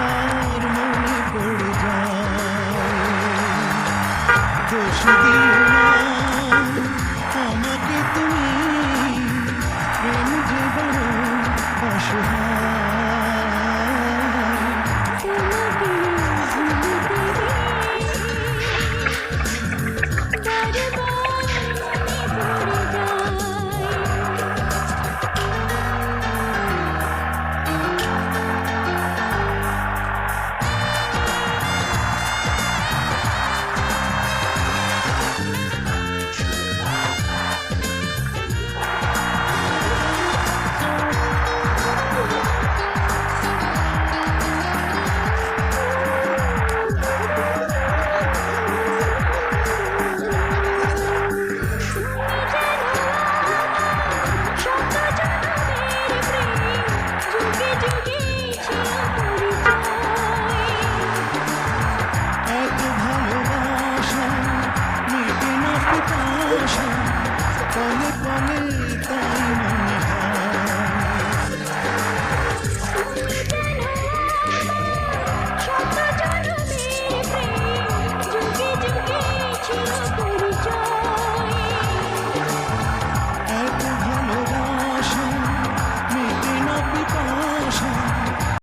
তার মনে পড়ে যায়। দোষ দিয়ে bonita, bonita.